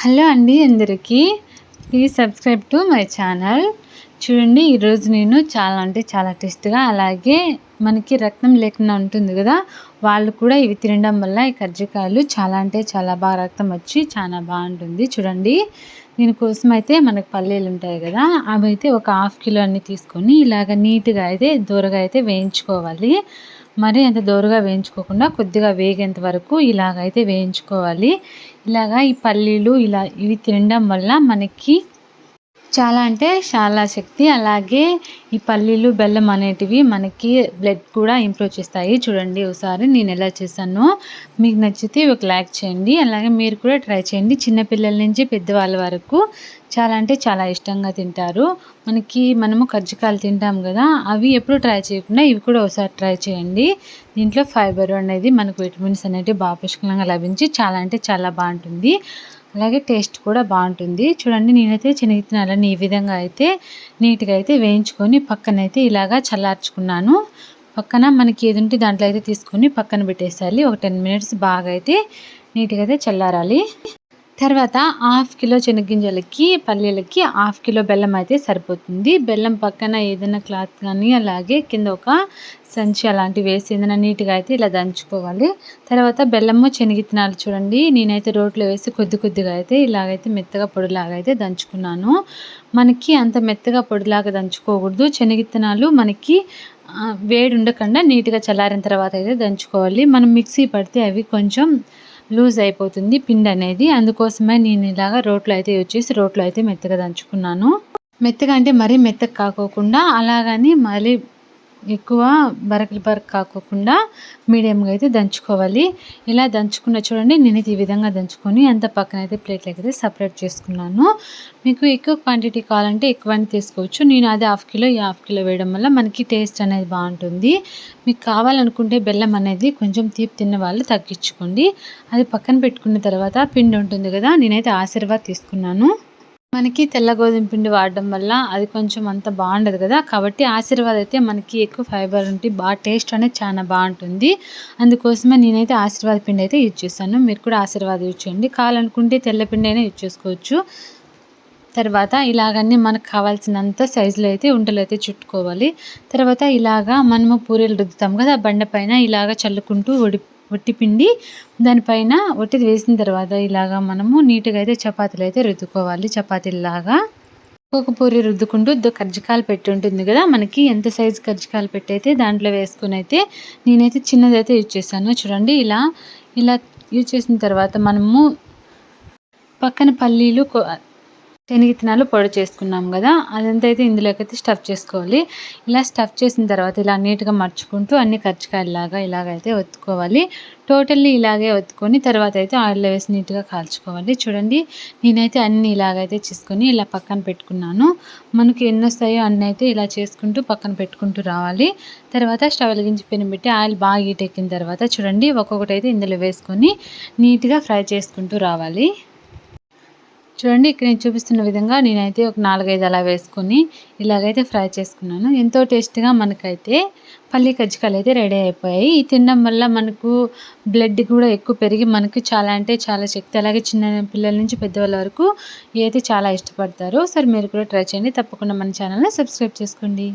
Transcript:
Hello అండి అందరికీ. Please subscribe to my channel చూడండి ఈరోజు నేను చాలా అంటే చాలా టేస్ట్గా అలాగే మనకి రక్తం లేకుండా ఉంటుంది కదా వాళ్ళు కూడా ఇవి తినడం వల్ల ఈ కజ్జికాయలు చాలా అంటే చాలా బాగా రక్తం వచ్చి చాలా బాగుంటుంది. చూడండి దీనికోసం అయితే మనకు పల్లీలు ఉంటాయి కదా అవి అయితే ఒక హాఫ్ కిలో అన్ని తీసుకొని ఇలాగ నీట్గా అయితే దూరగా అయితే వేయించుకోవాలి. మరీ అంత దోరగా వేయించుకోకుండా కొద్దిగా వేగేంత వరకు ఇలాగైతే వేయించుకోవాలి. ఇలాగా ఈ పల్లీలు ఇలా ఇవి తినడం వల్ల మనకి చాలా అంటే చాలా శక్తి. అలాగే ఈ పల్లీలు బెల్లం అనేటివి మనకి బ్లడ్ కూడా ఇంప్రూవ్ చేస్తాయి. చూడండి ఒకసారి నేను ఎలా చేశానో. మీకు నచ్చితే ఒక లైక్ చేయండి. అలాగే మీరు కూడా ట్రై చేయండి. చిన్నపిల్లల నుంచి పెద్దవాళ్ళ వరకు చాలా అంటే చాలా ఇష్టంగా తింటారు. మనకి మనము కజ్జికాయలు తింటాం కదా అవి ఎప్పుడు ట్రై చేయకుండా ఇవి కూడా ఒకసారి ట్రై చేయండి. దీంట్లో ఫైబర్ అనేది మనకు విటమిన్స్ అనేవి బాగా పుష్కలంగా లభించి చాలా అంటే చాలా బాగుంటుంది. అలాగే టేస్ట్ కూడా బాగుంటుంది. చూడండి నేనైతే శనగిత్తనాలని ఈ విధంగా అయితే నీట్గా అయితే వేయించుకొని పక్కనైతే ఇలాగా చల్లార్చుకున్నాను. పక్కన మనకి ఏది ఉంటే దాంట్లో అయితే తీసుకొని పక్కన పెట్టేసేయాలి. ఒక టెన్ మినిట్స్ బాగా అయితే నీట్గా అయితే చల్లారాలి. తర్వాత హాఫ్ కిలో శనగగింజలకి పల్లీలకి హాఫ్ కిలో బెల్లం అయితే సరిపోతుంది. బెల్లం పక్కన ఏదైనా క్లాత్ కానీ అలాగే కింద ఒక సంచి అలాంటివి వేసి ఏదైనా నీట్గా అయితే ఇలా దంచుకోవాలి. తర్వాత బెల్లము శనగిత్తనాలు చూడండి. నేనైతే రోట్లో వేసి కొద్ది కొద్దిగా అయితే ఇలాగైతే మెత్తగా పొడిలాగా అయితే దంచుకున్నాను. మనకి అంత మెత్తగా పొడిలాగా దంచుకోకూడదు. శనగిత్తనాలు మనకి వేడి ఉండకుండా నీట్గా చల్లారిన తర్వాత అయితే దంచుకోవాలి. మనం మిక్సీ పడితే అవి కొంచెం లూజ్ అయిపోతుంది పిండి అనేది. అందుకోసమే నేను ఇలాగ రోట్లో అయితే వచ్చేసి రోట్లో అయితే మెత్తగా దంచుకున్నాను. మెత్తగా అంటే మరీ మెత్తగా కాకోకుండా అలాగని మళ్ళీ ఎక్కువ బరకలు బరక కాకోకుండా మీడియంగా అయితే దంచుకోవాలి. ఇలా దంచుకున్న చూడండి నేను ఈ విధంగా దంచుకొని అంత పక్కన అయితే ప్లేట్లకి అయితే సపరేట్ చేసుకున్నాను. మీకు ఎక్కువ క్వాంటిటీ కావాలంటే ఎక్కువ తీసుకోవచ్చు. నేను అది హాఫ్ కిలో ఈ హాఫ్ కిలో వేయడం వల్ల మనకి టేస్ట్ అనేది బాగుంటుంది. మీకు కావాలనుకుంటే బెల్లం అనేది కొంచెం తీపి తిన్న వాళ్ళు తగ్గించుకోండి. అది పక్కన పెట్టుకున్న తర్వాత పిండి ఉంటుంది కదా నేనైతే ఆశీర్వాద్ తీసుకున్నాను. మనకి తెల్ల గోధుమ పిండి వాడడం వల్ల అది కొంచెం అంత బాగుండదు కదా. కాబట్టి ఆశీర్వాద్ అయితే మనకి ఎక్కువ ఫైబర్ ఉంటే బాగా టేస్ట్ అనేది చాలా బాగుంటుంది. అందుకోసమే నేనైతే ఆశీర్వాద్ పిండి అయితే యూజ్ చేస్తాను. మీరు కూడా ఆశీర్వాద్ యూజ్ చేయండి. కావాలనుకుంటే తెల్ల పిండి అయినా యూజ్ చేసుకోవచ్చు. తర్వాత ఇలాగన్నీ మనకు కావాల్సినంత సైజులో అయితే ఉండలు అయితే చుట్టుకోవాలి. తర్వాత ఇలాగా మనము పూరీలు రుద్దుతాం కదా బండ పైన ఇలాగ చల్లుకుంటూ ఉడి వట్టి పిండి దానిపైన వట్టి వేసిన తర్వాత ఇలాగా మనము నీట్గా అయితే చపాతీలు అయితే రుద్దుకోవాలి. చపాతీలాగా ఒక పూరి రుద్దుకుంటూ కజ్జికాయలు పెట్టి ఉంటుంది కదా మనకి ఎంత సైజు కజ్జికాయలు పెట్టి అయితే దాంట్లో వేసుకుని అయితే నేనైతే చిన్నదైతే యూజ్ చేశాను. చూడండి ఇలా ఇలా యూజ్ చేసిన తర్వాత మనము పక్కన పల్లీలు శనగిత్తనాలు పొడి చేసుకున్నాం కదా అదంతా అయితే ఇందులోకైతే స్టఫ్ చేసుకోవాలి. ఇలా స్టఫ్ చేసిన తర్వాత ఇలా నీట్గా మర్చుకుంటూ అన్ని కర్చికాయలాగా ఇలాగైతే ఒత్తుకోవాలి. టోటల్లీ ఇలాగే ఒత్తుకొని తర్వాత అయితే ఆయిల్లో వేసి నీట్గా కాల్చుకోవాలి. చూడండి నేనైతే అన్ని ఇలాగైతే చేసుకొని ఇలా పక్కన పెట్టుకున్నాను. మనకి ఎన్ని వస్తాయో అన్నీ అయితే ఇలా చేసుకుంటూ పక్కన పెట్టుకుంటూ రావాలి. తర్వాత స్టవ్ వెలిగించి పెని పెట్టి ఆయిల్ బాగా హీట్ ఎక్కిన తర్వాత చూడండి ఒక్కొక్కటి అయితే ఇందులో వేసుకొని నీట్గా ఫ్రై చేసుకుంటూ రావాలి. చూడండి ఇక్కడ నేను చూపిస్తున్న విధంగా నేనైతే ఒక నాలుగైదు అలా వేసుకొని ఇలాగైతే ఫ్రై చేసుకున్నాను. ఎంతో టేస్ట్గా మనకైతే పల్లి కజ్జికాయలు అయితే రెడీ అయిపోయాయి. ఈ తినడం వల్ల మనకు బ్లడ్ కూడా ఎక్కువ పెరిగి మనకు చాలా అంటే చాలా శక్తి అలాగే చిన్న పిల్లల నుంచి పెద్దవాళ్ళ వరకు అయితే చాలా ఇష్టపడతారు. సరే మీరు కూడా ట్రై చేయండి. తప్పకుండా మన ఛానల్ని సబ్స్క్రైబ్ చేసుకోండి.